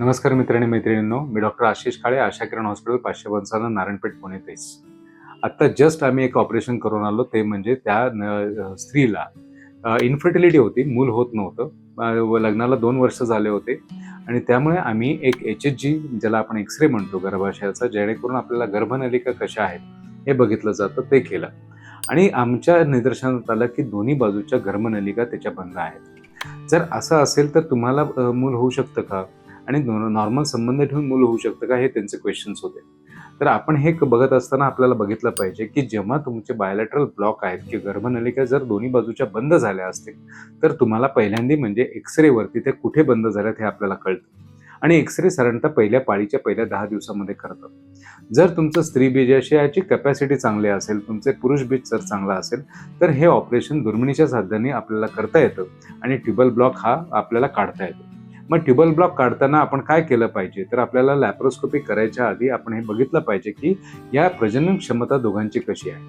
नमस्कार मित्रांनी मैत्रिणींनो. मी डॉक्टर आशिष काळे आशा किरण हॉस्पिटल पाचशे पंचावन्न नारायणपेठ पुणे तेच आत्ता जस्ट आम्ही एक ऑपरेशन करून आलो ते म्हणजे त्या स्त्रीला इन्फर्टिलिटी होती मूल होत नव्हतं. व लग्नाला दोन वर्ष झाले होते. आणि त्यामुळे आम्ही एक एच एच जी ज्याला आपण एक्सरे म्हणतो गर्भाशयाचा जेणेकरून आपल्याला गर्भनलिका कशा आहेत हे बघितलं जातं ते केलं. आणि आमच्या निदर्शनात आलं की दोन्ही बाजूच्या गर्भनलिका त्याच्या बंद आहेत. जर असं असेल तर तुम्हाला मूल होऊ शकतं का? आणि नॉर्मल संबंध ठेवून मुलं होऊ शकतं का? हे त्यांचे क्वेश्चन्स होते. तर आपण हे क- बघत असताना आपल्याला बघितलं पाहिजे की जेव्हा तुमचे बायोलॅटरल ब्लॉक आहेत की गर्भनलिका जर दोन्ही बाजूच्या बंद झाल्या असतील तर तुम्हाला पहिल्यांदा म्हणजे एक्सरेवरती ते कुठे बंद झाल्यात हे आपल्याला कळतं. आणि एक्सरे साधारणतः पहिल्या पाळीच्या पहिल्या दहा दिवसामध्ये करतं जर तुमचं स्त्री बीजाशयाची कॅपॅसिटी चांगली असेल तुमचे पुरुष बीज जर चांगला असेल तर हे ऑपरेशन दुर्मिणीच्या साध्याने आपल्याला करता येतं आणि ट्युबल ब्लॉक हा आपल्याला काढता येतो. मग ट्युबल ब्लॉक काढताना आपण काय केलं पाहिजे? तर आपल्याला लॅप्रोस्कोपी करायच्या आधी आपण हे बघितलं पाहिजे की या प्रजनन क्षमता दोघांची कशी आहे.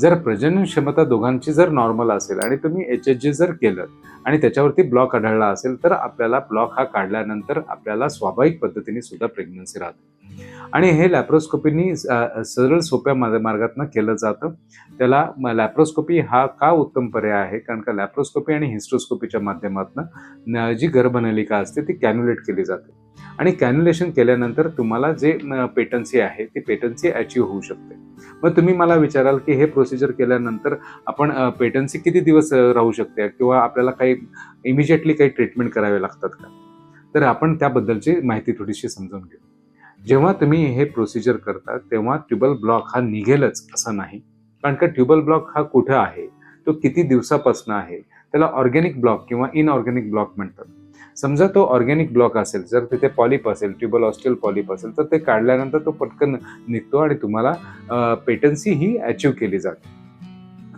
जर प्रजनन क्षमता दोघांची जर नॉर्मल असेल आणि तुम्ही एच एच जी जर केलं आणि त्याच्यावरती ब्लॉक आढळला असेल तर आपल्याला ब्लॉक हा काढल्यानंतर आपल्याला स्वाभाविक पद्धतीने सुद्धा प्रेग्नन्सी राहते. आणि हे लॅप्रोस्कोपीनी सरळ सोप्या मार्गातनं केलं जातं. त्याला लॅप्रोस्कोपी हा का उत्तम पर्याय आहे? कारण का लॅप्रोस्कोपी आणि हिस्ट्रोस्कोपीच्या माध्यमातून जी गर्भनलिका असते ती कॅन्युलेट केली जाते. आणि कॅन्युलेशन केल्यानंतर तुम्हाला जे पेटन्सी आहे ती पेटन्सी अचीव होऊ शकते. मग तुम्ही मला विचाराल की हे प्रोसिजर केल्यानंतर आपण पेटन्सी किती दिवस राहू शकते? किंवा आपल्याला काही इमिजिएटली काही ट्रीटमेंट करावे लागतात का? तर आपण त्याबद्दलची माहिती थोडीशी समजून घेऊ. जेव्हा तुम्ही हे प्रोसिजर करता तेव्हा ट्युबल ब्लॉक हा निघेलच असं नाही. कारण का ट्युबल ब्लॉक हा कुठं आहे? तो किती दिवसापासून आहे? त्याला ऑर्गॅनिक ब्लॉक किंवा इनऑर्गॅनिक ब्लॉक म्हणतात. समजा तो ऑर्गॅनिक ब्लॉक असेल जर तिथे पॉलिप असेल ट्युबल ऑस्टियल पॉलिप असेल तर ते काढल्यानंतर तो पटकन निघतो आणि तुम्हाला पेटन्सी ही अचीव केली जाते.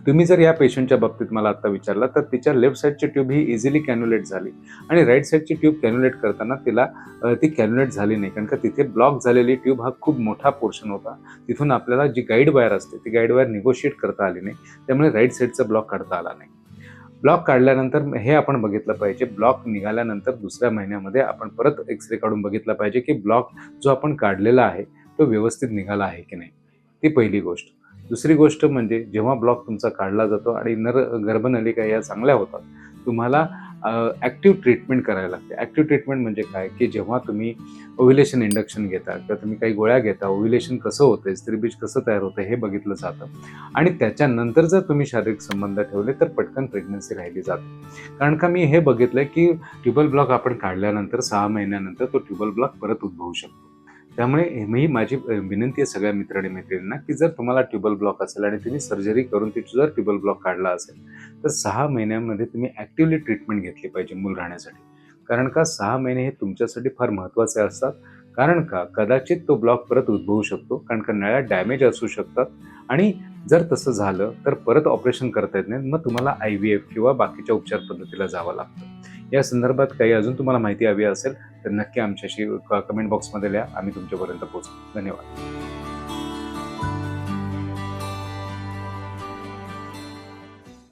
तुम्ही जर या पेशंटच्या बाबतीत मला आता विचारला तर तिच्या लेफ्ट साईडची ट्यूब ही इझिली कॅन्युलेट झाली. आणि राईट साईडची ट्यूब कॅन्युलेट करताना तिला ती कॅन्युलेट झाली नाही. कारण का तिथे ब्लॉक झालेली ट्यूब हा खूप मोठा पोर्शन होता. तिथून आपल्याला जी गाईड वायर असते ती गाईड वायर निगोशिएट करता आली नाही. त्यामुळे राईट साईडचा ब्लॉक काढता आला नाही. ब्लॉक काढल्यानंतर हे आपण बघितलं पाहिजे. ब्लॉक निघाल्यानंतर दुसऱ्या महिन्यामध्ये आपण परत एक्सरे काढून बघितला पाहिजे की ब्लॉक जो आपण काढलेला आहे तो व्यवस्थित निघाला आहे की नाही. ती पहिली गोष्ट. दुसरी गोष्ट म्हणजे जेव्हा ब्लॉक तुमचा काढला जातो आणि नर गर्भनलिका या चांगल्या होतात तुम्हाला ॲक्टिव्ह ट्रीटमेंट करायला लागते. ॲक्टिव्ह ट्रीटमेंट म्हणजे काय? की जेव्हा तुम्ही ओव्हिलेशन इंडक्शन घेता किंवा तुम्ही काही गोळ्या घेता ओव्हिलेशन कसं होतं स्त्रीबीज कसं तयार होतं हे बघितलं जातं. आणि त्याच्यानंतर जर तुम्ही शारीरिक संबंध ठेवले तर पटकन प्रेग्नन्सी राहिली जाते. कारण का मी हे बघितलंय की ट्युबल ब्लॉक आपण काढल्यानंतर सहा महिन्यानंतर तो ट्युबल ब्लॉक परत उद्भवू शकतो. त्यामुळे मी माझी विनंती आहे सगळ्या मित्रांनी मैत्रिणींना की जर तुम्हाला ट्युबल ब्लॉक असेल आणि तुम्ही सर्जरी करून तिथे जर ट्युबल ब्लॉक काढला असेल तर सहा महिन्यामध्ये तुम्ही ॲक्टिवली ट्रीटमेंट घेतली पाहिजे मूल राहण्यासाठी. कारण का सहा महिने हे तुमच्यासाठी फार महत्त्वाचे असतात. कारण का कदाचित तो ब्लॉक परत उद्भवू शकतो कारण का नळ्या डॅमेज असू शकतात आणि जर तसं झालं तर परत ऑपरेशन करता येत नाही मग तुम्हाला आय व्ही एफ किंवा बाकीच्या उपचार पद्धतीला जावं लागतं. या संदर्भात काही अजून तुम्हाला माहिती हवी असेल तर नक्की आमच्याशी कमेंट बॉक्समध्ये लिहा. आम्ही तुमच्यापर्यंत पोहोचू. धन्यवाद.